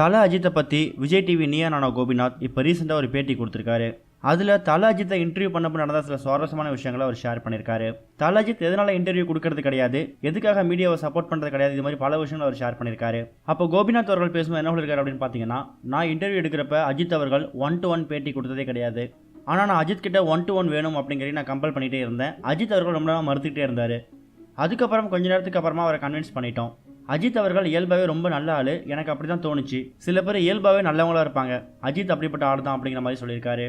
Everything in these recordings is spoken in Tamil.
தல அஜித்தை பற்றி விஜய் டிவி நீயா நானா கோபிநாத் இப்போ ரீசெண்டாக ஒரு பேட்டி கொடுத்துருக்காரு. அதில் தல அஜித்தை இன்டர்வியூ பண்ணப்போ நடந்த சில சுவாரஸ்யமான விஷயங்களை அவர் ஷேர் பண்ணியிருக்காரு தல அஜித் எதனால இன்டர்வியூ கொடுக்கறது கிடையாது? எதுக்காக மீடியாவை சப்போர்ட் பண்ணுறது கிடையாது? இது மாதிரி பல விஷயங்கள் அவர் ஷேர் பண்ணியிருக்காரு அப்போ கோபிநாத் அவர்கள் பேசும்போது என்ன சொல்லியிருக்காரு அப்படின்னு பார்த்தீங்கன்னா நான் இன்டர்வியூ எடுக்கிறப்ப அஜித் அவர்கள் ஒன் டு ஒன் பேட்டி கொடுத்ததே கிடையாது. ஆனால் நான் அஜித் கிட்ட ஒன் டு ஒன் வேணும் அப்படிங்கிறத நான் கம்பல் பண்ணிகிட்டே இருந்தேன். அஜித் அவர்கள் ரொம்ப நேரம் மறுத்துக்கிட்டே இருந்தார். அதுக்கப்புறம் கொஞ்ச நேரத்துக்கு அப்புறமா அவரை கன்வின்ஸ் பண்ணிட்டோம். அஜித் அவர்கள் இயல்பாகவே ரொம்ப நல்ல ஆள். எனக்கு அப்படி தான் தோணுச்சு. சில பேர் இயல்பாகவே நல்லவங்களா இருப்பாங்க. அஜித் அப்படிப்பட்ட ஆள் தான் அப்படிங்கிற மாதிரி சொல்லியிருக்காரு.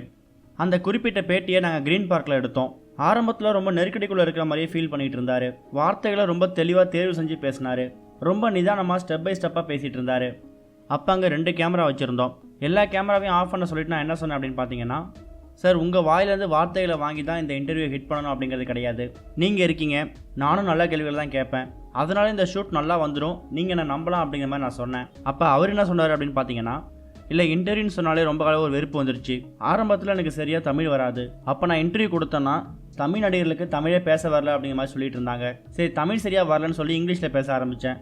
அந்த குறிப்பிட்ட பேட்டியை நாங்கள் க்ரீன் பார்க்கில் எடுத்தோம். ஆரம்பத்தில் ரொம்ப நெருக்கடிக்குள்ளே இருக்கிற மாதிரியே ஃபீல் பண்ணிட்டு இருந்தாரு. வார்த்தைகளை ரொம்ப தெளிவாக தேர்வு செஞ்சு பேசினாரு. ரொம்ப நிதானமாக ஸ்டெப் பை ஸ்டெப்பாக பேசிகிட்டு இருந்தாரு. அப்போ அங்கே ரெண்டு கேமரா வச்சுருந்தோம். எல்லா கேமராவையும் ஆஃப் பண்ண சொல்லிட்டு நான் என்ன சொன்னேன் அப்படின்னு பார்த்தீங்கன்னா சார் உங்கள் வாயிலேருந்து வார்த்தைகளை வாங்கி தான் இந்த இன்டர்வியூ ஹிட் பண்ணணும் அப்படிங்கிறது கிடையாது. நீங்கள் இருக்கீங்க. நானும் நல்ல கேள்விகள் தான் கேட்பேன். அதனால இந்த ஷூட் நல்லா வந்துடும் நீங்கள் என்ன நம்பலாம் அப்படிங்கிற மாதிரி நான் சொன்னேன். அப்போ அவர் என்ன சொன்னார் அப்படின்னு பார்த்தீங்கன்னா இல்லை இன்டர்வியூன்னு சொன்னாலே ரொம்ப காலம் ஒரு வெறுப்பு வந்துருச்சு. ஆரம்பத்தில் எனக்கு சரியாக தமிழ் வராது. அப்போ நான் இன்டர்வியூ கொடுத்தேன்னா தமிழ் நடிகர்களுக்கு தமிழே பேச வரல அப்படிங்கிற மாதிரி சொல்லிட்டு இருந்தாங்க. சரி தமிழ் சரியாக வரலன்னு சொல்லி இங்கிலீஷில் பேச ஆரம்பித்தேன்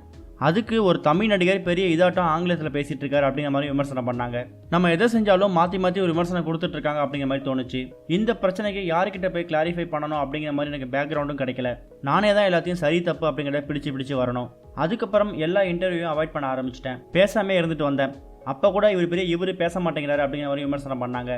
அதுக்கு ஒரு தமிழ் நடிகர் பெரிய இதாட்டம் ஆங்கிலத்தில் பேசிட்டு இருக்காரு அப்படிங்கிற மாதிரி விமர்சனம் பண்ணாங்க. நம்ம எதை செஞ்சாலும் மாற்றி மாற்றி ஒரு விமர்சனம் கொடுத்துட்டு இருக்காங்க அப்படிங்கிற மாதிரி தோணுச்சு. இந்த பிரச்சனைக்கு யார்கிட்ட போய் கிளாரிஃபை பண்ணணும் அப்படிங்கிற மாதிரி எனக்கு பேக்ரவுண்டும் கிடைக்கல. நானே தான் எல்லாத்தையும் சரி தப்பு அப்படிங்கிறத பிடிச்சு பிடிச்சு வரணும். அதுக்கப்புறம் எல்லா இன்டர்வியூவும் அவாய்ட் பண்ண ஆரம்பிச்சிட்டேன். பேசாமே இருந்துட்டு வந்தேன். அப்போ கூட இவர் பெரிய இவர் பேச மாட்டேங்கிறாரு அப்படிங்கிற மாதிரி விமர்சனம் பண்ணாங்க.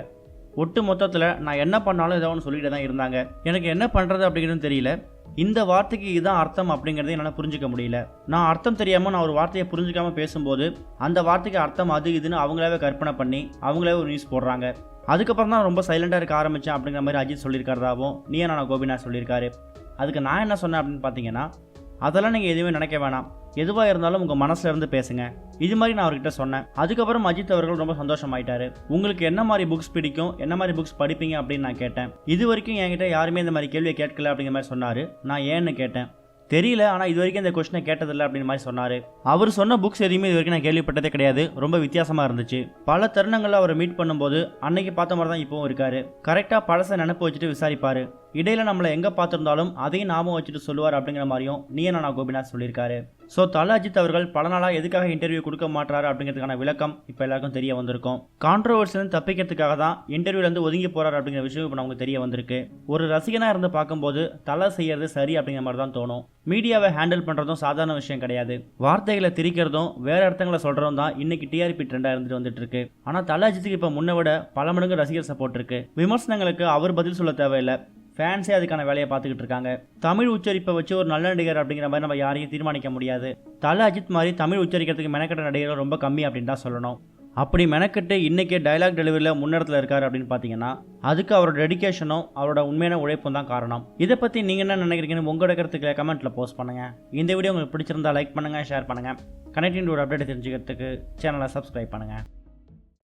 ஒட்டு மொத்தத்தில் நான் என்ன பண்ணாலும் ஏதோ ஒன்று சொல்லிட்டு தான் இருந்தாங்க. எனக்கு என்ன பண்ணுறது அப்படிங்கிறது தெரியல. இந்த வார்த்தைக்கு இதுதான் அர்த்தம் அப்படிங்கிறத என்னால் புரிஞ்சுக்க முடியல. நான் அர்த்தம் தெரியாமல் நான் ஒரு வார்த்தையை புரிஞ்சுக்காம பேசும்போது அந்த வார்த்தைக்கு அர்த்தம் அது இதுன்னு அவங்களாவே கற்பனை பண்ணி அவங்களே ஒரு நியூஸ் போடுறாங்க. அதுக்கப்புறம் தான் ரொம்ப சைலண்டாக இருக்க ஆரம்பித்தேன் அப்படிங்கிற மாதிரி அஜித் சொல்லியிருக்கிறதாவும் நீ நான் கோபிநாத் சொல்லியிருக்காரு. அதுக்கு நான் என்ன சொன்னேன் அப்படின்னு பார்த்தீங்கன்னா அதெல்லாம் நீங்கள் எதுவுமே நினைக்க வேணாம். எதுவாக இருந்தாலும் உங்கள் மனசுல இருந்து பேசுங்க. இது மாதிரி நான் அவர்கிட்ட சொன்னேன். அதுக்கப்புறம் அஜித் அவர்கள் ரொம்ப சந்தோஷமாயிட்டாரு. உங்களுக்கு என்ன மாதிரி புக்ஸ் பிடிக்கும்? என்ன மாதிரி புக்ஸ் படிப்பீங்க? அப்படின்னு நான் கேட்டேன். இது வரைக்கும் என்கிட்ட யாருமே இந்த மாதிரி கேள்வியை கேட்கல அப்படிங்கிற மாதிரி சொன்னார். நான் ஏன்னு கேட்டேன். தெரியல ஆனால் இது வரைக்கும் இந்த கொஸ்டினை கேட்டதில்லை அப்படின்னு மாதிரி சொன்னார். அவர் சொன்ன புக்ஸ் எதுவுமே இது வரைக்கும் நான் கேள்விப்பட்டதே கிடையாது. ரொம்ப வித்தியாசமாக இருந்துச்சு. பல தருணங்களில் அவரை மீட் பண்ணும்போது அன்னைக்கு பார்த்த மாதிரி தான் இப்போவும் இருக்காரு. கரெக்டாக பழசை நினப்பு வச்சுட்டு விசாரிப்பார். இடையில நம்மளை எங்கே பார்த்துருந்தாலும் அதையும் ஞாபகம் வச்சுட்டு சொல்லுவார் அப்படிங்கிற மாதிரியும் நீ கோபிநாத் சொல்லியிருக்காரு. ஸோ தல அஜித் அவர்கள் பல நாளாக எதுக்காக இன்டர்வியூ கொடுக்க மாட்டாரு அப்படிங்கிறதுக்கான விளக்கம் இப்போ எல்லாருக்கும் தெரிய வந்திருக்கும். கான்ட்ரவர்சிலேருந்து தப்பிக்கிறதுக்காக தான் இன்டர்வியூலேருந்து ஒதுங்கி போறாரு அப்படிங்கிற விஷயம் இப்போ நமக்கு தெரிய வந்திருக்கு. ஒரு ரசிகனாக இருந்து பார்க்கும்போது தலை செய்யறது சரி அப்படிங்கிற மாதிரி தான் தோணும். மீடியாவை ஹேண்டில் பண்ணுறதும் சாதாரண விஷயம் கிடையாது. வார்த்தைகளை திரிக்கிறதும் வேற அர்த்தங்களை சொல்கிறதும் தான் இன்னைக்கு டிஆர்பி ட்ரெண்டாக இருந்துட்டு வந்துட்டு இருக்கு ஆனால் தல அஜித்துக்கு இப்போ முன்ன விட பல மடங்கு ரசிகர் சப்போர்ட் இருக்கு. விமர்சனங்களுக்கு அவர் பதில் சொல்ல தேவையில்லை. ஃபேன்ஸே அதுக்கான வேலையை பார்த்துக்கிட்டு இருக்காங்க. தமிழ் உச்சரிப்பை வச்சு ஒரு நல்ல நடிகர் அப்படிங்கிற மாதிரி நம்ம யாரையும் தீர்மானிக்க முடியாது. தலை அஜித் மாதிரி தமிழ் உச்சரிக்கிறதுக்கு மெனக்கட்ட நடிகர்கள் ரொம்ப கம்மி அப்படின்னு தான் சொல்லணும். அப்படி மெனக்கட்டு இன்றைக்கி டைலாக் டெலிவரியில் முன்னேறத்தில் இருக்கார் அப்படின்னு பார்த்தீங்கன்னா அதுக்கு அவரோட டெடிக்கேஷனும் அவரோட உண்மையான உழைப்பும் தான் காரணம். இதை பற்றி நீங்கள் என்ன நினைக்கிறீங்கன்னு உங்களோட கருத்துக்களை கமெண்ட்டில் போஸ்ட் பண்ணுங்கள் இந்த வீடியோ உங்களுக்கு பிடிச்சிருந்தா லைக் பண்ணுங்கள் ஷேர் பண்ணுங்கள் கனெக்டிங் ஒரு அப்டேட் தெரிஞ்சுக்கிறதுக்கு சேனலை சப்ஸ்கிரைப் பண்ணுங்கள்